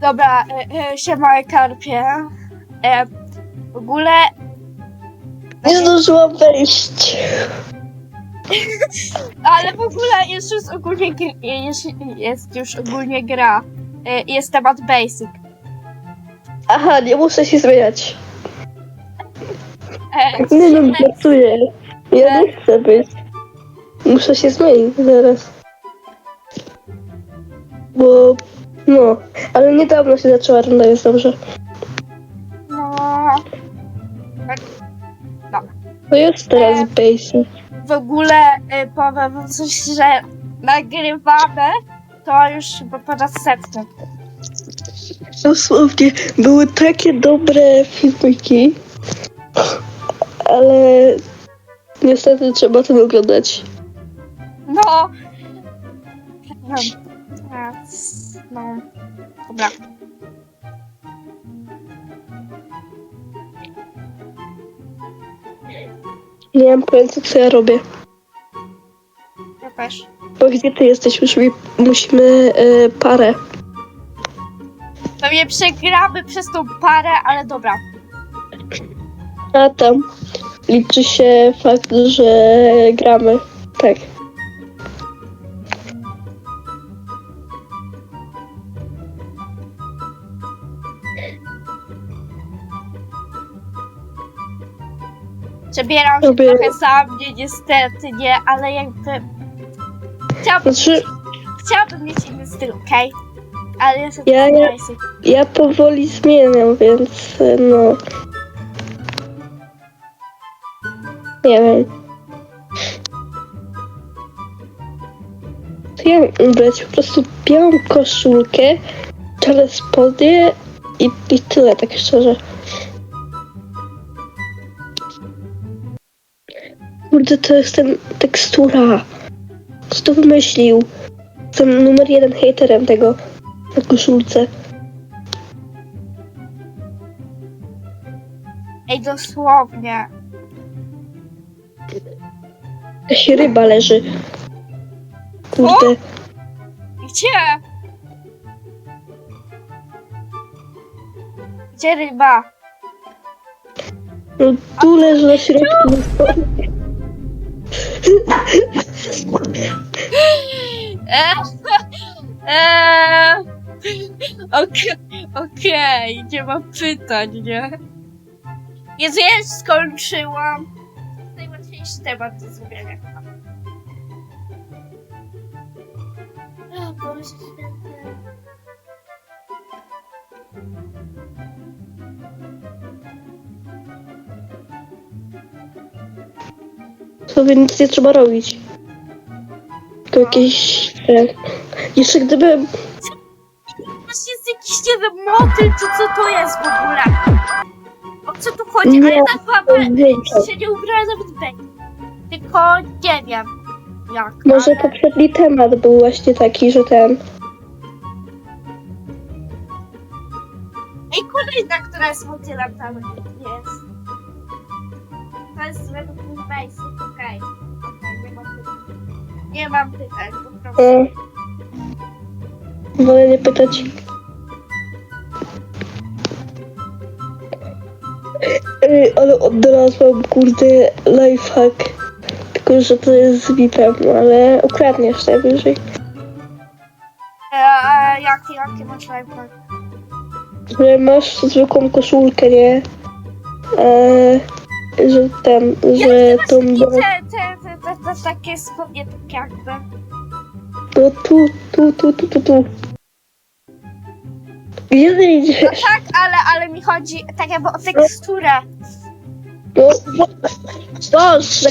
Dobra, e, e, siema karpie. E, w ogóle Nie zdążyłam wejść. Ale w ogóle jest już ogólnie gr- jest, jest już ogólnie gra. E, Jest temat basic. Aha, nie muszę się zmieniać. E, Nie no, żartuję. Ja nie chcę być. Muszę się zmienić zaraz. Bo... No, ale niedawno się zaczęła runda, jest dobrze. No. To jest teraz basic. W ogóle e, powiem wam coś, że nagrywamy to już chyba po raz setny. Dosłownie, były takie dobre filmiki, ale niestety trzeba to oglądać. No. No. No. Dobra. Nie mam pojęcia, co ja robię. Ja też. Bo gdzie ty jesteś? Musimy, musimy e, parę. Pewnie przegramy przez tą parę, ale dobra. A tam liczy się fakt, że gramy. Tak. Przebieram się Lubię- trochę za mnie, niestety, nie, ale jakby... Chciałabym, Znaczy, chciałabym mieć inny styl, okej? Ale jestem Ja- taki ja- basic. ja powoli zmieniam, więc e, no. Nie wiem. To ja mam ubrać po prostu białą koszulkę, czarne spodnie i, i tyle, tak szczerze. Kurde, to jest ten tekstura. Kto to wymyślił? Jestem numer jeden haterem tego na koszulce. Ej, dosłownie. Jakaś ryba leży. Kurde. Gdzie? Gdzie ryba? No tu leży na środku. Eee, Okej, okej, nie ma pytań, nie? Jezu, ja już skończyłam. Najłatwiejszy temat do zrobienia. O Boże święty. Sobie nic nie trzeba robić. Tylko jakieś... e, Jeszcze gdyby... Właśnie jest jakiś, nie wiem, motyl, czy co to jest w ogóle? O co tu chodzi? Nie, Ale naprawdę nie wiem. się nie ubrała nawet bek. Tylko nie wiem jak. Może ale... poprzedni temat był właśnie taki, że ten... Ej, kolejna, która jest motylem tam jest. To jest według nie mam pytań. Po prostu. E, wolę nie pytać. Ej, ale odnalazłam, kurde, lifehack. Tylko, że to jest z VIP-em, ale ukradniesz najwyżej. Eee, jakie, jakie masz lifehack? Że masz zwykłą koszulkę, nie? E, że ten, że tą... takie te, te, te, te, te, takie spodnie, tak jakby. No tu, tu, tu, tu, tu, tu. Gdzie ty idziesz? Tak, ale, ale mi chodzi tak jakby o teksturę. No, Boże!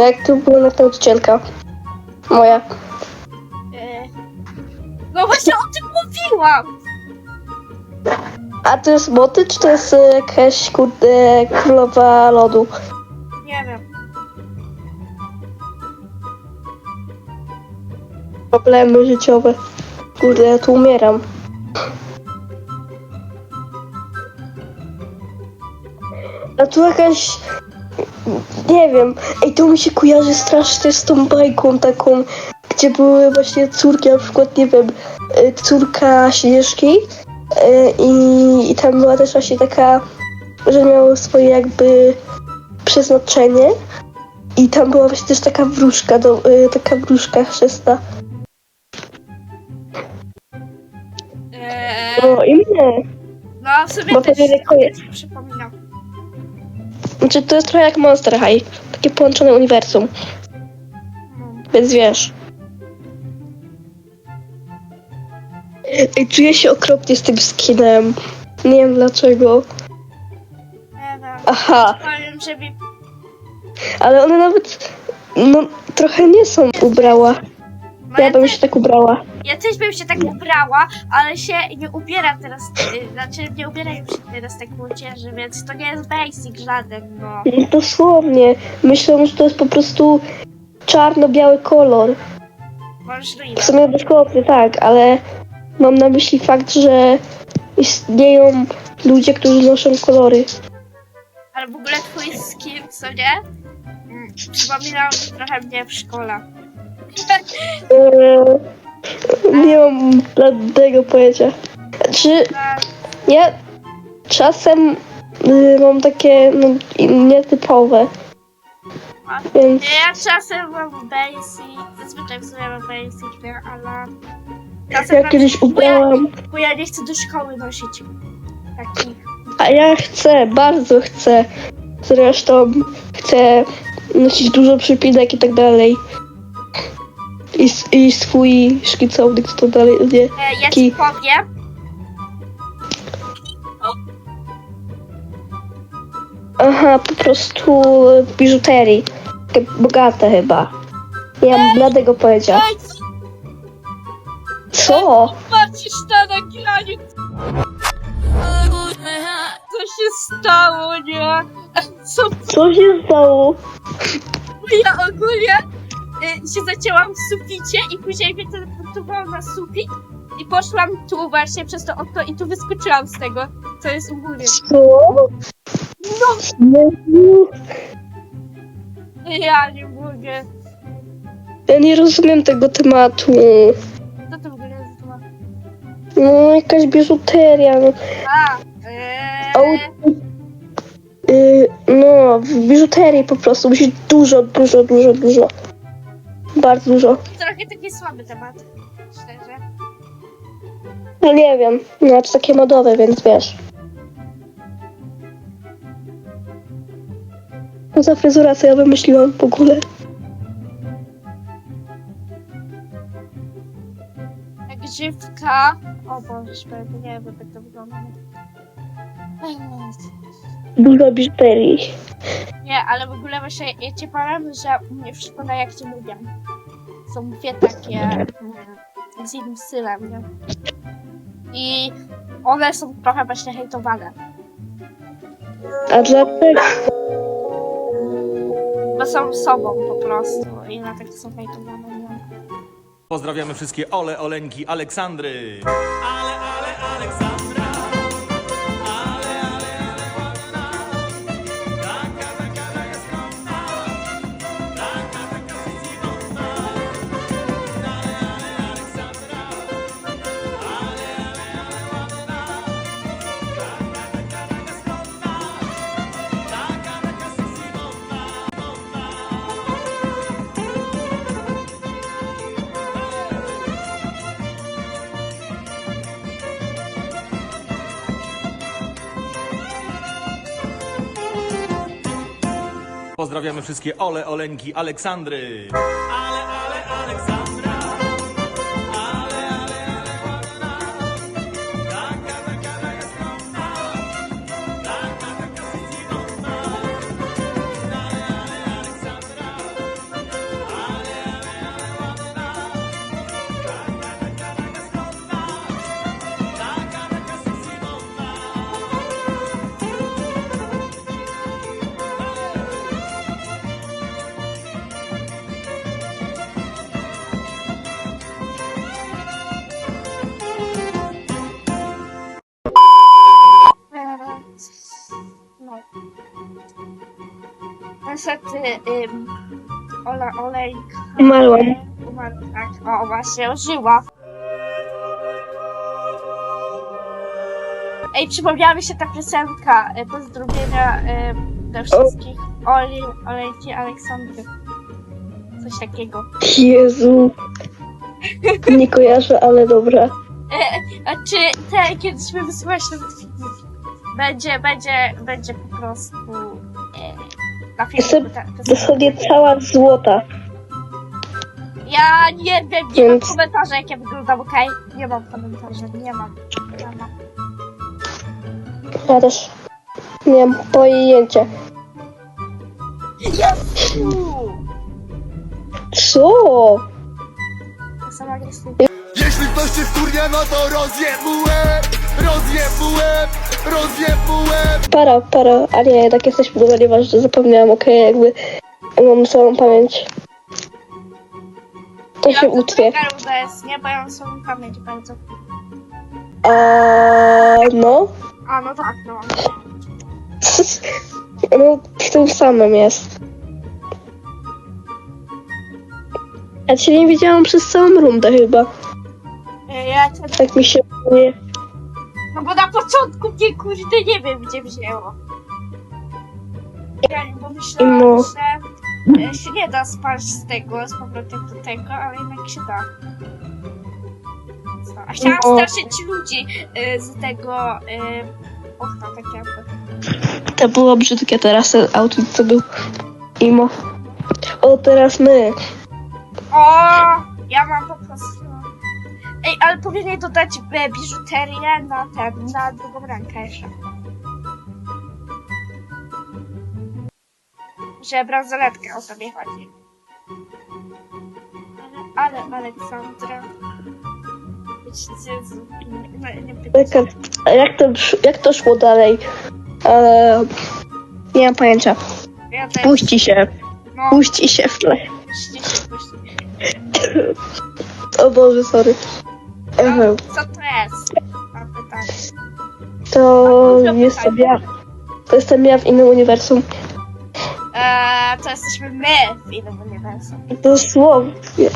Bo- Jak tu była na nauczycielka? Moja. E, No właśnie o tym mówiłam! A to jest moty, czy to jest e, jakaś kurde królowa lodu? Nie wiem. Problemy życiowe. Kurde, ja tu umieram. A tu jakaś... Nie wiem. Ej, to mi się kojarzy strasznie z tą bajką taką, gdzie były właśnie córki, na przykład, nie wiem, y, córka Śnieżki y, i, i tam była też właśnie taka, że miało swoje jakby przeznaczenie i tam była właśnie też taka wróżka, do, y, taka wróżka chrzestna. E, No i mnie. no w sumie Bo też też mi przypominam. Znaczy to jest trochę jak Monster High. Takie połączone uniwersum. Więc wiesz. Ej, czuję się okropnie z tym skinem. Nie wiem dlaczego. Aha, Powiem, że mi... ale one nawet no trochę nie są ubrała. Ja bym się tak ubrała. Ja też bym się tak ubrała, ale się nie ubieram teraz, y, znaczy nie ubierają się teraz tak młodzieży, więc to nie jest basic żaden, no. Dosłownie. Myślę, że to jest po prostu czarno-biały kolor. Możliwe. W sumie dosłownie tak, ale mam na myśli fakt, że istnieją ludzie, którzy noszą kolory. Ale w ogóle twój skin, co nie? Mm, Przypominał mi trochę mnie w szkole. Eee, nie mam żadnego pojęcia. Czy ja czasem y, mam takie no, i- nietypowe, więc Ja czasem mam basic, zazwyczaj w sumie mam basic, nie? ale... Czasem ja mam- kiedyś bo ja, ubrałam, bo ja nie chcę do szkoły nosić takich. a ja chcę, bardzo chcę. Zresztą chcę nosić dużo przypinek i tak dalej. I, i swój szkicownik, co to dalej, nie? E, Ja ci powiem, Aha, po prostu biżuterii. Takie bogate chyba. Nie mam bladego pojęcia. Ej, Co? patrzysz na nagraniu. Co się stało, nie? Co Co się stało? ja ogólnie się zacięłam w suficie i później mnie teleportowałam na sufit i poszłam tu właśnie przez to okno i tu wyskoczyłam z tego, co jest u góry. Co? No. Ja nie mogę. Ja nie rozumiem tego tematu. Co to w ogóle jest zła? No, jakaś biżuteria. No, A, eee, yy, no w biżuterii po prostu musi dużo, dużo, dużo, dużo. Bardzo dużo. trochę taki słaby temat, szczerze. No nie wiem. Znaczy takie modowe, więc wiesz. No za fryzura, co ja wymyśliłam w ogóle. Grzywka. O Boże, nie wiem, jak to wygląda. Ech. Dużo biżuterii. Nie, ale w ogóle właśnie ja ci powiem, że mnie szkole jak ci mówię, są dwie takie mm, z innym stylem, nie? I one są trochę właśnie hejtowane, A dlaczego? bo są sobą po prostu i dlatego są hejtowane, nie? Pozdrawiamy wszystkie Ole, Oleńki, Aleksandry. Ale, Pozdrawiamy wszystkie Ole, Oleńki, Aleksandry. Niestety ym, Ola Olejka Umarłam. umarła, tak, o właśnie, ożyła. Ej, przypomniała mi się ta piosenka, y, pozdrowienia y, dla wszystkich Oli, Olejki, Aleksandry. Coś takiego. Jezu. Nie kojarzę, ale dobra. A czy te, kiedyś wysłuchać ten filmik, będzie, będzie, będzie po prostu e, na Jestem piosenka. Dosłownie cała złota. Ja nie wiem, nie mam Więc- komentarza jak ja wyglądam, okej? Nie mam komentarza, nie mam. Nie mam. Ja też nie mam pojęcia. Co? to agresywna. Ktoś się wkurnia, no to rozjeb łeb, rozjeb mu łeb, rozjeb mu łeb. Para, para, a nie, jednak jesteśmy dobra, nieważne, zapomniałam, okej, jakby mam całą pamięć. To się utwie. jest, nie, bo ja mam swoją pamięć bardzo. A no? A, no tak, no. No, w tym samym jest. Ja cię nie widziałam przez całą rundę chyba. Ja cię Tak mi się wydaje. No bo na początku mnie kurde nie wiem gdzie wzięło. Ja pomyślałam, No. że e, się nie da spać z tego, z powrotem do tego, ale jednak się da. Co? A chciałam No. straszyć ludzi e, z tego e, okna, tak jakby. To było brzydkie teraz ten outfit, co był. Imo. O, teraz my. O, ja mam po prostu... Ej, ale powinien dodać e, biżuterię na ten, na drugą rękę jeszcze. Że bransoletkę o sobie chodzi. Ale, ale Aleksandra... Jezu, nie, nie, nie jak to, jak to szło dalej? E, nie mam pojęcia. Ja też, Puści się. no, Puści się w tle. puśćcie się, puśćcie. O Boże, sorry. Co to jest? Mam pytanie. to Dużo jestem pytań. ja. To jestem ja w innym uniwersum. Eee, to jesteśmy my w innym uniwersum. Dosłownie.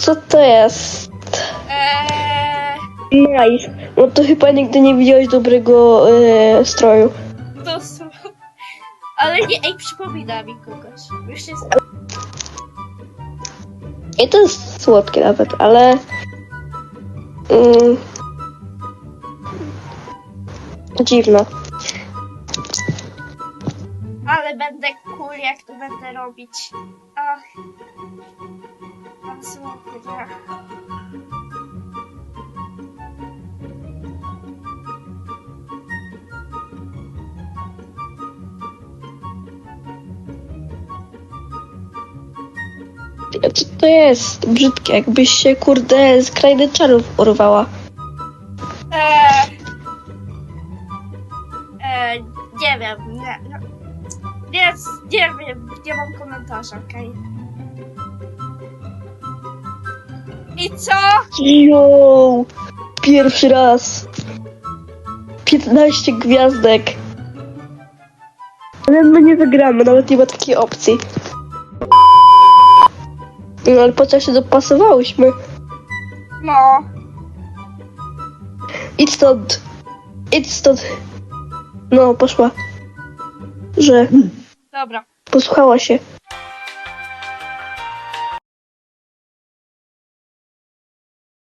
Co to jest? Eee, Nice. No to chyba nigdy nie widziałeś dobrego e, stroju. to są... Ale nie, ej, przypomina mi kogoś. Już jest... I to jest słodkie nawet, ale... Mm, dziwne. Ale będę cool, jak to będę robić. Ach. Mam słodkie. Co to jest? Brzydkie, jakbyś się kurde z krainy czarów urwała. Eee, eee, nie wiem, nie, no, nie, nie wiem, nie mam komentarza, okej? I co? Jo! Pierwszy raz. 15 gwiazdek. Ale my nie wygramy, nawet nie ma takiej opcji. No ale po co się dopasowałyśmy? No, Idź stąd. Idź stąd. No, poszła. Że dobra. posłuchała się.